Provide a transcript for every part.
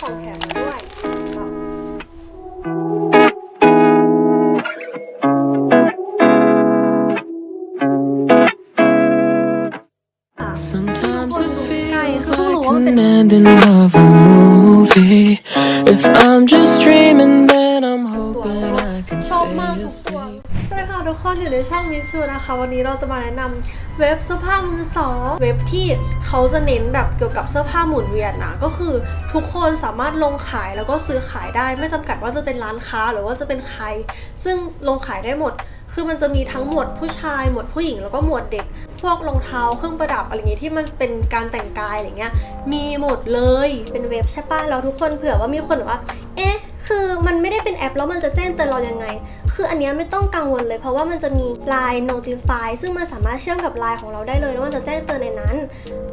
ของแถมมาด้วย Sometimes this feels Guys, like hold on. an ending of a movie. ทุกคนอยู่ในช่องมิชชูนะคะ วันนี้เราจะมาแนะนำเว็บเสื้อผ้ามือสองเว็บที่เขาจะเน้นแบบเกี่ยวกับเสื้อผ้าหมุนเวียนนะก็คือทุกคนสามารถลงขายแล้วก็ซื้อขายได้ไม่จำกัดว่าจะเป็นร้านค้าหรือว่าจะเป็นใคร ซึ่งลงขายได้หมด คือมันจะมีทั้งหมวดผู้ชาย หมวดผู้หญิงแล้วก็หมวดเด็ก พวกรองเท้าเครื่องประดับอะไรอย่างงี้ที่มันเป็นการแต่งกายอะไรเงี้ยมีหมดเลยเป็นเว็บใช่ปะแล้วทุกคนเผื่อว่ามีคนแบบว่าเอ๊ะ คือมันไม่ได้เป็นแอปแล้วมันจะแจ้งเตือนเรายังไง คืออันนี้ไม่ต้องกังวลเลย เพราะว่ามันจะมี Line Notify ซึ่งมันสามารถเชื่อมกับ Line ของเราได้เลยแล้วมันจะแจ้งเตือนในนั้น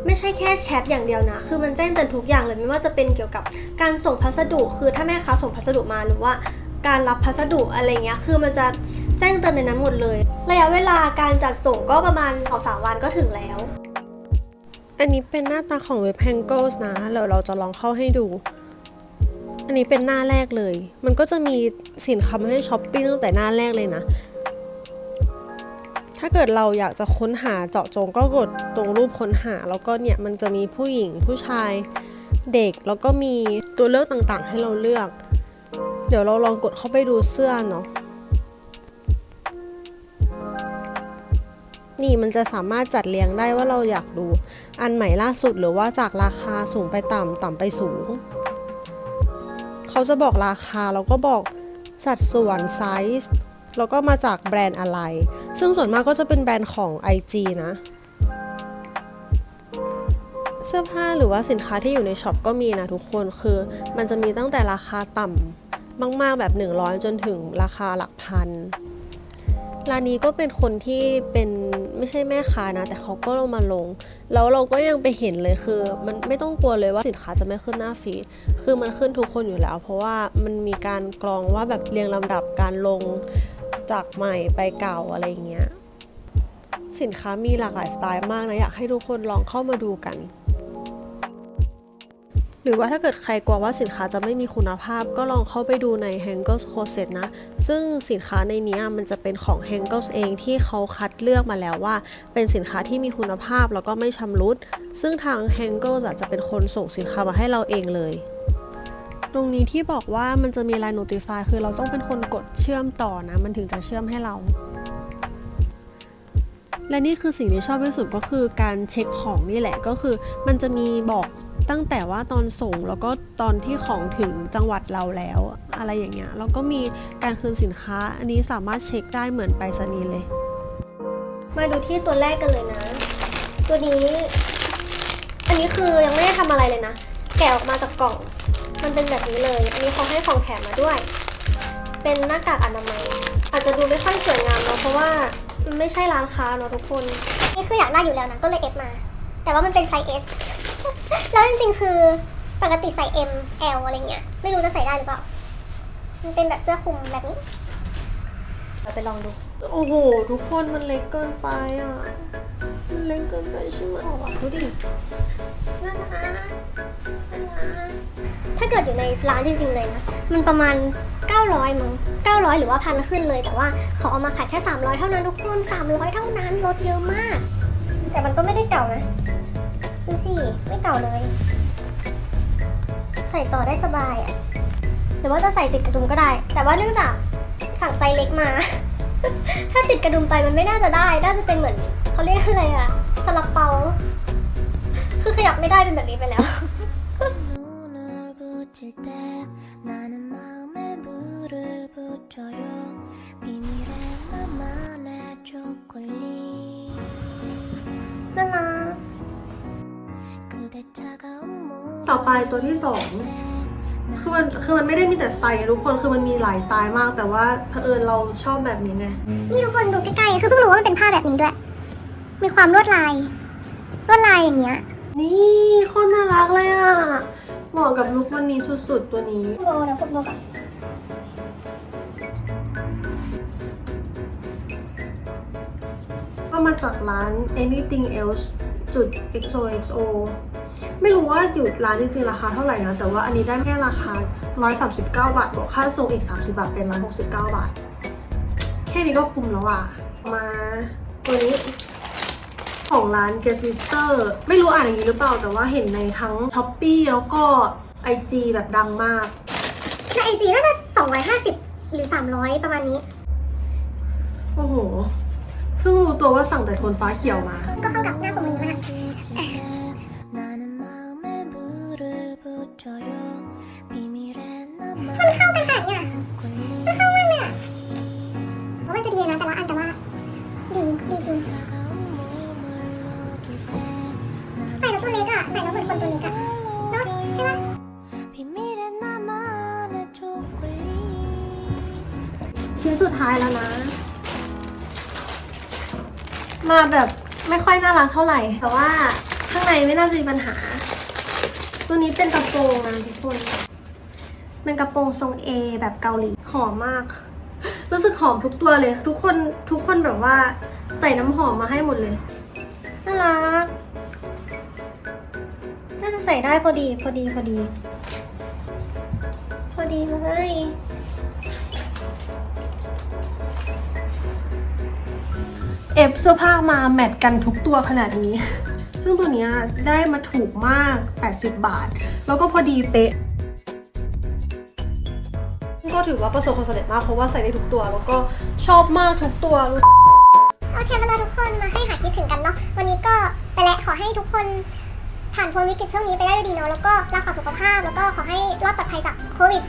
ไม่ใช่แค่แชทอย่างเดียวนะ คือมันแจ้งเตือนทุกอย่างเลยไม่ว่าจะเป็นเกี่ยวกับการส่งพัสดุ คือถ้าแม่ค้าส่งพัสดุมาหรือว่าการรับพัสดุอะไรเงี้ย คือมันจะแจ้งเตือนในนั้นหมดเลย ระยะเวลาการจัดส่งก็ประมาณสองสามวันก็ถึงแล้ว อันนี้เป็นหน้าตาของเว็บ Hangles นะเดี๋ยวเราจะลองเข้าให้ดู อันนี้เป็นหน้าแรกเลย มันก็จะมีสินค้ามาให้ช้อปปิ้งตั้งแต่หน้าแรกเลยนะ ถ้าเกิดเราอยากจะค้นหาเจาะจงก็กดตรงรูปค้นหา แล้วก็เนี่ยมันจะมีผู้หญิงผู้ชายเด็กแล้วก็มีตัวเลือกต่างๆ ให้เราเลือก เดี๋ยวเราลองกดเข้าไปดูเสื้อเนาะนี่มันจะสามารถจัดเรียงได้ว่าเราอยากดู อันใหม่ล่าสุดหรือว่าจากราคาสูงไปต่ำต่ำไปสูง เขาจะบอกราคาแล้วก็บอกสัดส่วนไซส์แล้วก็มาจากแบรนด์อะไร ซึ่งส่วนมากก็จะเป็นแบรนด์ของ IG นะ เสื้อผ้าหรือว่าสินค้าที่อยู่ในช็อปก็มีนะทุกคนคือมันจะมีตั้งแต่ราคาต่ำมากๆแบบ 100 จนถึงราคาหลักพันร้านนี้ก็เป็นคนที่เป็น ไม่ใช่แม่ค้านะ แต่เขาก็ลงมาลง แล้วเราก็ยังไปเห็นเลยคือ มันไม่ต้องกลัวเลยว่าสินค้าจะไม่ขึ้นหน้าฟีดคือมันขึ้นทุกคนอยู่แล้ว เพราะว่ามันมีการกรองว่าแบบเรียงลำดับการลงจากใหม่ไปเก่าอะไรอย่างเงี้ยสินค้ามีหลากหลายสไตล์มากนะ อยากให้ทุกคนลองเข้ามาดูกัน รือว่าถ้าเกิดใครกลัวว่าสินค้าจะไม่มีคุณภาพ ก็ลองเข้าไปดูใน Hangles Closet นะ ซึ่งสินค้าในนี้มันจะเป็นของ Hangles เองที่เขาคัดเลือกมาแล้วว่า เป็นสินค้าที่มีคุณภาพแล้วก็ไม่ชำรุด ซึ่งทาง Hangles อะจะเป็นคนส่งสินค้ามาให้เราเองเลยตรงนี้ที่บอกว่ามันจะมี Line Notify คือเราต้องเป็นคนกดเชื่อมต่อนะ มันถึงจะเชื่อมให้เรา และนี่คือสิ่งที่ชอบที่สุดก็คือการเช็คของนี่แหละก็คือ มันจะมีบอก ตั้งแต่ว่าตอนส่งแล้วก็ตอนที่ของถึงจังหวัดเราแล้ว อะไรอย่างเงี้ยแล้วก็มีการคืนสินค้า อันนี้สามารถเช็คได้เหมือนไปรษณีย์เลย มาดูที่ตัวแรกกันเลยนะ ตัวนี้ อันนี้คือยังไม่ได้ทำอะไรเลยนะ แกะออกมาจากกล่อง มันเป็นแบบนี้เลย อันนี้เขาให้ของแถมมาด้วย เป็นหน้ากากอนามัย อาจจะดูไม่ค่อยสวยงามเนาะเพราะว่ามันไม่ใช่ร้านค้าเนาะทุกคน นี่คืออยากได้อยู่แล้วนะก็เลยเอฟมา แต่ว่ามันเป็นไซส์ S แล้วจริงๆคือปกติใส่ M L อะไรเงี้ย ไม่รู้จะใส่ได้หรือเปล่า มันเป็นแบบเสื้อคลุมแบบนี้ เราไปลองดู โอ้โห ทุกคนมันเล็กเกินไปอะ มันเล็กเกินไปใช่ไหมออกอะดูดิน่ารักน่ารักถ้าเกิดอยู่ในร้านจริงๆเลยนะ มันประมาณ 900มั้ง900 หรือว่าพันขึ้นเลย แต่ว่าเขาเอามาขายแค่ 300 เท่านั้นทุกคน 300 เท่านั้นลดเยอะมาก แต่มันก็ไม่ได้เก่านะดูสิ ไม่เก่าเลย ใส่ต่อได้สบายอะหรือว่าจะใส่ติดกระดุมก็ได้ แต่ว่าเนื่องจากสั่งไซส์เล็กมา ถ้าติดกระดุมไปมันไม่น่าจะได้ น่าจะเป็นเหมือนเขาเรียกอะไรอะสลับเปา คือขยับไม่ได้เป็นแบบนี้ไปแล้ว น่ารั ต่อไปตัวที่สองคือมันคือมันไม่ได้มีแต่สไตล์ไงทุกคนคือมันมีหลายสไตล์มาก แต่ว่าเผอิญเราชอบแบบนี้ไงนี่ทุกคนดูใกล้ๆคือเพิ่งรู้ว่ามันเป็นผ้าแบบนี้ด้วย มีความลวดลายลวดลายอย่างเงี้ย นี่โคตรน่ารักเลยอะเหมาะกับลุควันนี้สุดๆตัวนี้โบนะพวกโบก่อนก็มาจากร้าน anything else จุด xoxo ไม่รู้ว่าอยู่ร้านจริงๆราคาเท่าไหร่นะ แต่ว่าอันนี้ได้แค่ราคา 139 บาทบวกค่าส่งอีก 30 บาทเป็น 169 บาท แค่นี้ก็คุ้มแล้วอะ มาตัวนี้ของร้าน Guest Lister ไม่รู้อ่านอย่างนี้หรือเปล่า แต่ว่าเห็นในทั้ง s h อ p e e แล้วก็ IG แบบดังมาก ในไอจีน่าจะ 250 หรือ 300 ประมาณนี้ โอ้โห เพิ่งรู้ตัวว่าสั่งแต่โทนฟ้าเขียวมา ก็เข้ากับหน้าผมวันนี้มาก ส่แล้วเปิดคนตัวเล็กอะเนาะใช่ไปะชิ้นสุดท้ายแล้วนะ มาแบบไม่ค่อยน่ารักเท่าไหร่ แต่ว่าข้างในไม่น่าจะมีปัญหา ตัวนี้เป็นกระโปรงนะทุกคนเป็นกระโปรงทรง A แบบเกาหลี หอมมาก รู้สึกหอมทุกตัวเลย ทุกคนทุกคนแบบว่าใส่น้ำหอมมาให้หมดเลย น่ารัก น่าจะใส่ได้พอดี พอดี พอดี พอดีเลยเอฟเสื้อผ้ามาแมทกันทุกตัวขนาดนี้ ซึ่งตัวนี้ได้มาถูกมาก 80 บาท แล้วก็พอดีเป๊ะ ก็ถือว่าประสบความสำเร็จมาก เพราะว่าใส่ได้ทุกตัว แล้วก็ชอบมากทุกตัว โอเคเวลาทุกคนมาให้หายคิดถึงกันเนาะ วันนี้ก็ไปแล้วขอให้ทุกคน ผ่านพ้นวิกฤตช่วงนี้ไปได้ด้วยดีเนาะแล้วก็รักษาสุขภาพ แล้วก็ขอให้รอดปลอดภัยจากโควิด